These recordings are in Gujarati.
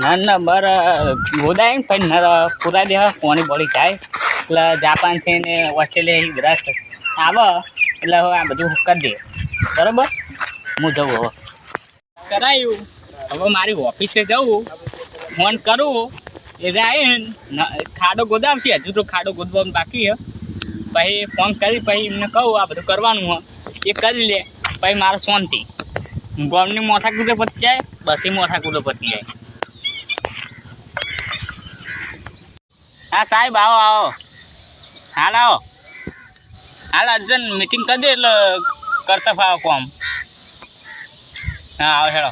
નર નંબર ગોદાય ને પછી નર પૂરા દેહ કોની બોલી જાય. એટલે જાપાન છે ને ઓસ્ટ્રેલિયા બધા આવે. એટલે હવે આ બધું કરી દે. બરાબર? હું જઉં હવે. કરાયું. હવે મારી ઓફિસે જવું. ફોન કરું. એ જાય ખાડો ગોદાવશે. હજુ તો ખાડો ગોદવાનું બાકી છે. પછી ફોન કરી, પછી એમને કહું, આ બધું કરવાનું હોય એ કરી લે. પછી મારે શાંતિ. ગોમની મોથા કૂદે પતી જાય, બસી મોથા કૂદે પતી જાય. હા સાહેબ આવો આવો. હાલ આવો. હાલ અર્જન મિટિંગ કરી દે એટલે કરતા ફાવો કોમ. હા આવો હેડો.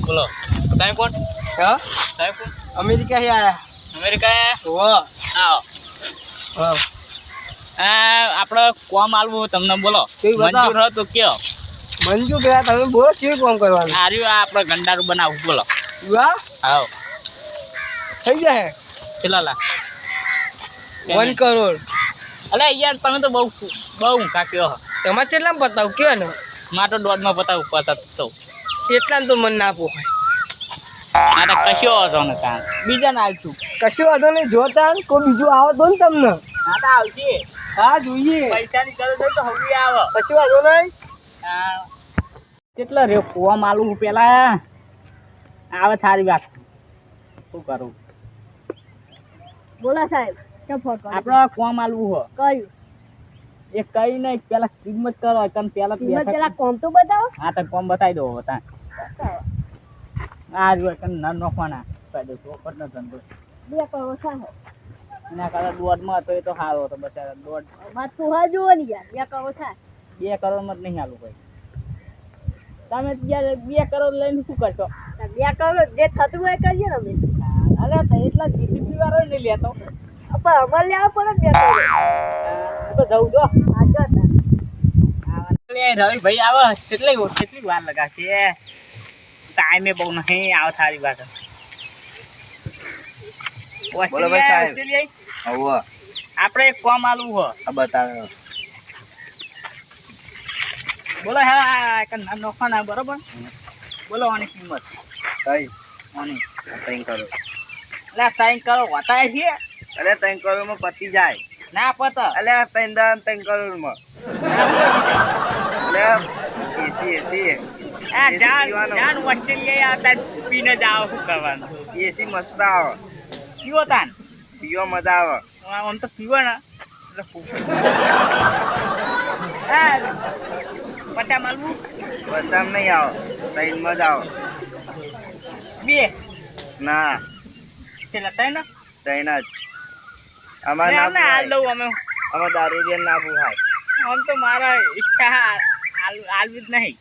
બોલો. સાહેબ કોણ? હા? સાહેબ કોણ? અમેરિકા આયા. અમેરિકા ઓ આવો. હા આ આપણે કોમ આલવું તમને બોલો. મંજૂર હોય તો કયો. મંજુ ગયા તમે બોલો કેવું કામ કરવાનું? આ આ આપણે ગંડારું બનાવું બોલો. વાહ. આવો થઈ જાય. કેટલા લાખ વન કરોડ. અલે યાર તમે તો બહુ બહુ ઊંઘા કયો તમારે કેટલા બતાવું કયો ને? મારે તો દોઢમાં પતાવ પતા તો એટલા તો મન ના પોખાય મારે કશો હતો ને કામ બીજા ના આવશું કશું વાંધો નહીં જોતા કોઈ બીજું આવો તો ને તમને. હા તો આવશે હા જોઈએ. પૈસાની જરૂર તો હવે આવે. કશું વાંધો નહીં. હા. કેટલા રે કુવા માલું પેલા? આવે સારી વાત. શું કરું? બોલા સાહેબ કરો આપણે કુવા માલવું હો. કયું? એ કઈ નહીં પેલા કિંમત કરો તમે પેલા કિંમત પેલા કોમ તો બતાવો. હા કોમ બતાવી દો તાન આ જો તને ન નોખવાના ધંધો બે કરોડ થાય એના કરતા દોઢમાં હતો એ તો સારો હતો બચારા દોઢ માથું હા જુઓ ને યાર બે થાય. બે કરોડમાં જ નહીં ભાઈ તમે જ્યારે બે કરોડ લઈને શું કરશો? બે કરોડ જે થતું હોય એ કરીએ ને અમે. અરે તો એટલા જીસીપી વાળો નહીં લેતો પણ અમારે લેવા પડે બે કરોડ. તો જવું જો. હા રવિ ભાઈ આવે કેટલી કેટલી વાર લગાશે ટાઈમે બહુ નહીં આવે સારી વાત. બોલો ભાઈ સાહેબ. ઓસ્ટ્રેલિયા. આપણે એક કોમ આલુ હો. આ બતાવો બોલો હા એક નોખા નોખવાના બરોબર? બોલો આની કિંમત. કઈ? આની. ત્રણ કરો. એટલે સાઈન કરો વતાય છે? અરે ત્રણ કરો માં પતી જાય. ના પત. અલે ત્રણ દાન ત્રણ કરોડમાં એસી એસી જાન ઓસ્ટ્રેલિયા આવતા પીને જાવ શું કરવાનું? એસી મસ્ત આવે. પીવો તાન. પીવો મજા આવે. આમ તો પીવો. ને એટલે પટા માલવું બધા નહીં આવો. ત્રણમાં જ આવે. બે? ના. પેલા ત્રણ ત્રણ જ. અમારે ના હાલ. દઉં અમે. અમારે દારૂ બેન ના પોહાય આમ તો મારા ઈચ્છા હાલ- હાલવી જ નહીં.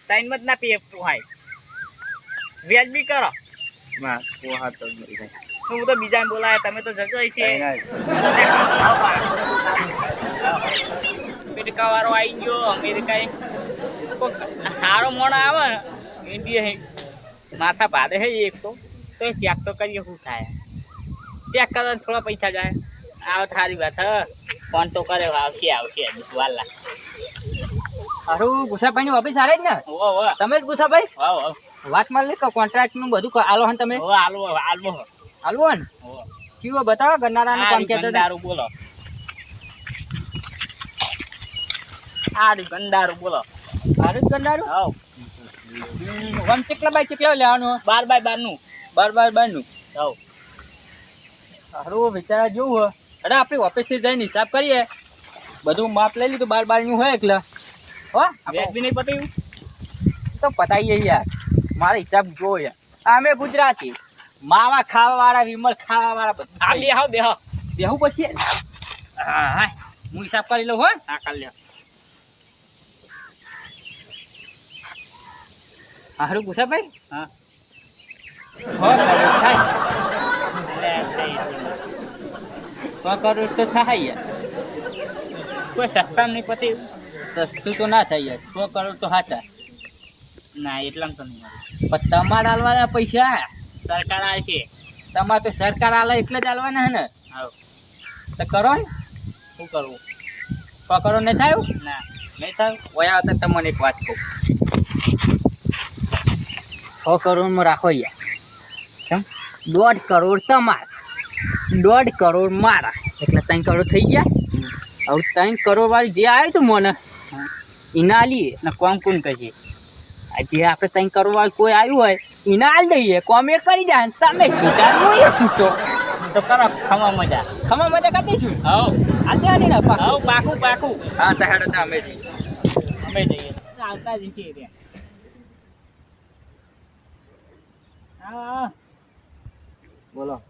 ટાઈમમાં જ ના પીએ પોહાય વ્યાજ બી કરો. ના પોહા તો જ નહીં. હું તો બીજાને બોલાય તમે તો જજો છે ત્રણ જ અમેરિકા વાળો આવી ગયો અમેરિકા સારો મોણો આવે ઇન્ડિયા માથા ભાડે હે એક તો. તો એ ત્યાગ તો કરીએ શું થાય. ચેક કરે થોડા પૈસા જાય. આવે થારી વાત ફોન તો કરે આવશે આવશે વાલા. હારું ગુસાભાઈ ની ઓફિસ આવે જ ને? તમે જ ગુસાભાઈ? વાતમાં લઈ કોન્ટ્રાક્ટનું બધું આલો હન તમે. આલો આલવો આલવો આલવો ને? ઓ કેવો બતાવો ગન્નારા નું કામ કહેતા હતા. બોલો. આડી ગંડારું બોલો. હારું જ હા વન કેટલા બાય કેટલા લેવાનું? બાર બાય બારનું બાર બાર બારનું હાવ. હારું બિચારા જેવું હોય. અરે આપણી ઓફિસે જઈને હિસાબ કરીએ. બધું માપ લઈ લીધું બાર બારનું હોય એકલા. હો બી નહીં પતાવ્યું તો પતાવીએ યાર. મારે હિસાબ જોવો યાર અમે ગુજરાતી. માવા ખાવા વાળા વિમલ ખાવા વાળા બધા બેહો બેહો. બેહું પછી? હા હા. હું હિસાબ કરી લઉં હો. હા કાલ લ્યો. હારું ગુસાભાઈ હા. કરોડ તો થાય. કોઈ સસ્તા નહીં પતી સસ્તું તો ના થાય યાર. સો કરોડ તો સાચા. ના એટલામાં તો નહીં પણ તમારે આલવાના પૈસા. સરકાર આવે છે તમારે તો સરકાર હાલે એટલે જ આલવાના હે ને? તો કરો ને. શું કરવું કરોડ ને થાય. ના. થાય ઓયા આવતા તમને એક વાત કહું. છ કરોડમાં રાખો યાર. કેમ? દોઢ કરોડ તમારા. દોઢ કરોડ મારા. એટલે ત્રણ કરોડ થઈ ગયા. હવે ત્રણ કરોડ વાળી જે આવ્યું હતું મને એના લઈએ ને કોમ કોણ કહીએ જે આપણે ત્રણ કરવા કોઈ આવ્યું હોય એને હાલ દઈએ. કોમે કરી જાય સામે તમે હોય છૂટો. તો કરો ખમા મજા. ખમા મજા કરી દઈશું હવ. હાલ દેવાની ને પા હવ પાકું પાકું. હા તો હેડો તો અમે જઈએ. અમે જઈએ. આવતા જ છીએ ત્યાં હા. બોલો.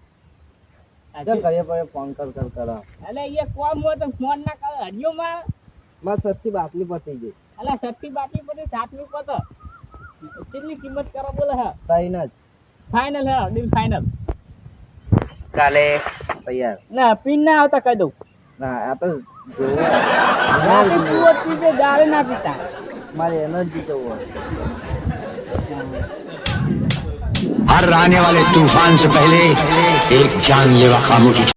ચાલ કરીએ પછી ફોન કર કર કરો. અલે એ કોમ હોય તો ફોન ના કરે. હડિયો માં માં સસ્તી બાટલી પતી ગઈ. અલે સસ્તી બાટલી બધી સાતમી પત. કેટલી કિંમત કરો બોલે હા ત્રણ જ ફાઇનલ હે ડીલ ફાઇનલ કાલે તૈયાર ના પિન ના આવતા કહી દઉં ના આ તો જોવો રાતે પીવો જ પીજે દાડે ના પીતા મારે એનર્જી જોવો हर आने वाले तूफान से पहले एक जानलेवा खामोशी